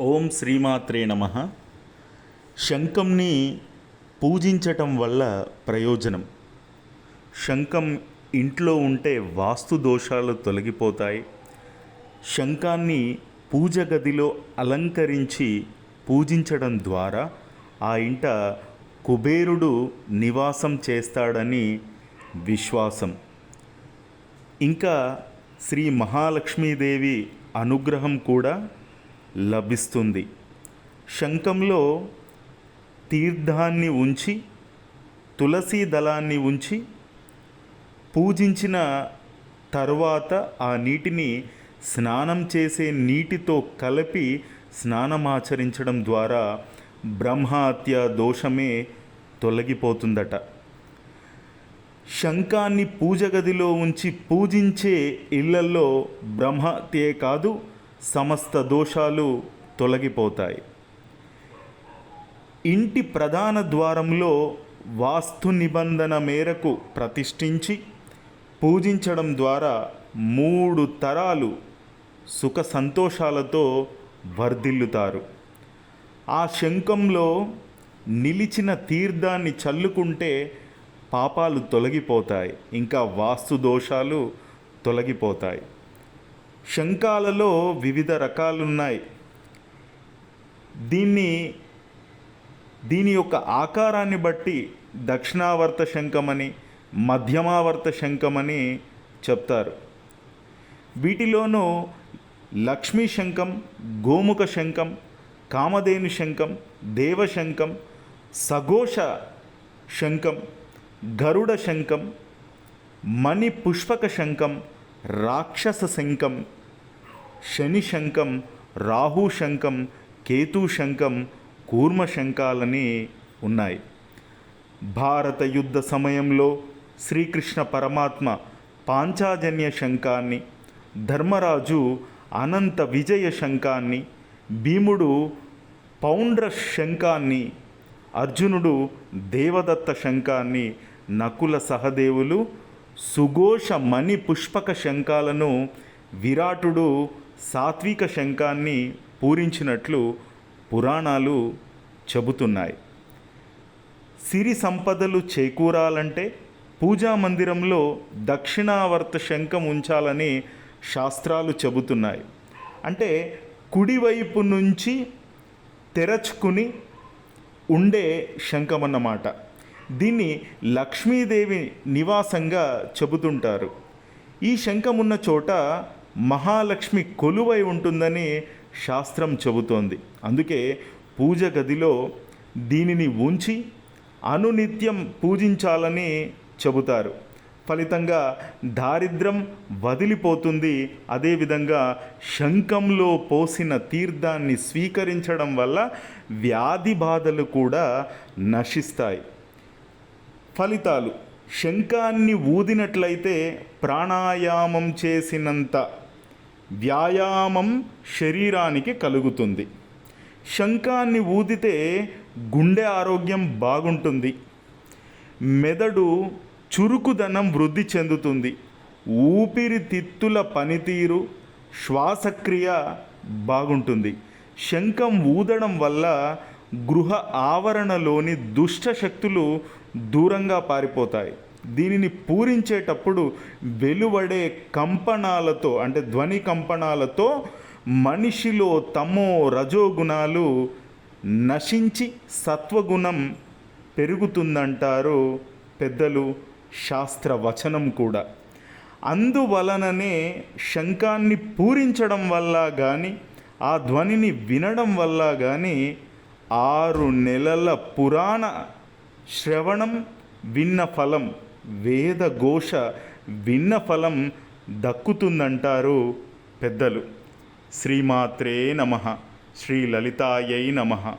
ఓం శ్రీమాత్రే నమ. శంఖంని పూజించటం వల్ల ప్రయోజనం. శంఖం ఇంట్లో ఉంటే వాస్తు దోషాలు తొలగిపోతాయి. శంఖాన్ని పూజ గదిలో అలంకరించి పూజించడం ద్వారా ఆ ఇంట కుబేరుడు నివాసం చేస్తాడని విశ్వాసం. ఇంకా శ్రీ మహాలక్ష్మీదేవి అనుగ్రహం కూడా లభిస్తుంది. శంఖంలో తీర్థాన్ని ఉంచి తులసి దళాన్ని ఉంచి పూజించిన తర్వాత ఆ నీటిని స్నానం చేసే నీటితో కలిపి స్నానమాచరించడం ద్వారా బ్రహ్మహత్య దోషమే తొలగిపోతుందట. శంఖాన్ని పూజ గదిలో ఉంచి పూజించే ఇళ్ళల్లో బ్రహ్మహత్యే కాదు సమస్త దోషాలు తొలగిపోతాయి. ఇంటి ప్రధాన ద్వారంలో వాస్తు నిబంధన మేరకు ప్రతిష్ఠించి పూజించడం ద్వారా మూడు తరాలు సుఖ సంతోషాలతో వర్ధిల్లుతారు. ఆ శంఖంలో నిలిచిన తీర్థాన్ని చల్లుకుంటే పాపాలు తొలగిపోతాయి ఇంకా వాస్తు దోషాలు తొలగిపోతాయి. శంఖాలలో వివిధ రకాలున్నాయి. దీన్ని దీని యొక్క ఆకారాన్ని బట్టి దక్షిణావర్త శంఖమని మధ్యమావర్త శంఖమని చెప్తారు. వీటిలోనూ లక్ష్మీ శంఖం గోముఖ శంఖం కామధేను శంఖం దేవశంఖం సఘోష శంఖం గరుడ శంఖం మణి పుష్పక శంఖం రాక్షస శంఖం శని శంఖం రాహు శంఖం కేతు శంఖం కూర్మ శంఖాలని ఉన్నాయి. భారత యుద్ధ సమయంలో శ్రీకృష్ణ పరమాత్మ పాంచాజన్య శంఖాన్ని ధర్మరాజు అనంత విజయ శంఖాన్ని భీముడు పౌండ్ర శంఖాన్ని అర్జునుడు దేవదత్త శంఖాన్ని నకుల సహదేవులు సుఘోష మణి పుష్పక శంఖాలను విరాటుడు సాత్విక శంఖాన్ని పూరించినట్లు పురాణాలు చెబుతున్నాయి. సిరి సంపదలు చేకూరాలంటే పూజా మందిరంలో దక్షిణావర్త శంఖం ఉంచాలని శాస్త్రాలు చెబుతున్నాయి. అంటే కుడివైపు నుంచి తెరచుకుని ఉండే శంఖం అన్నమాట దీన్ని లక్ష్మీదేవి నివాసంగా చెబుతుంటారు. ఈ శంఖం ఉన్న చోట మహాలక్ష్మి కొలువై ఉంటుందని శాస్త్రం చెబుతోంది. అందుకే పూజ గదిలో దీనిని ఉంచి అనునిత్యం పూజించాలని చెబుతారు. ఫలితంగా దారిద్రం వదిలిపోతుంది. అదేవిధంగా శంఖంలో పోసిన తీర్థాన్ని స్వీకరించడం వల్ల వ్యాధి బాధలు కూడా నశిస్తాయి. ఫలితాలు. శంఖాన్ని ఊదినట్లయితే ప్రాణాయామం చేసినంత వ్యాయామం శరీరానికి కలుగుతుంది. శంఖాన్ని ఊదితే గుండె ఆరోగ్యం బాగుంటుంది. మెదడు చురుకుదనం వృద్ధి చెందుతుంది. ఊపిరితిత్తుల పనితీరు శ్వాసక్రియ బాగుంటుంది. శంఖం ఊదడం వల్ల గృహ ఆవరణలోని దుష్ట శక్తులు దూరంగా పారిపోతాయి. దీనిని పూరించేటప్పుడు వెలువడే కంపనాలతో అంటే ధ్వని కంపనాలతో మనిషిలో తమో రజోగుణాలు నశించి సత్వగుణం పెరుగుతుందంటారు పెద్దలు శాస్త్ర వచనం కూడా. అందువలననే శంఖాన్ని పూరించడం వల్ల కానీ ఆ ధ్వనిని వినడం వల్ల కానీ ఆరు నెలల పురాణ శ్రవణం విన్న ఫలం వేద ఘోష విన్న ఫలం దక్కుతుందంటారు పెద్దలు. శ్రీమాత్రే నమ. శ్రీ లలితాయై నమ.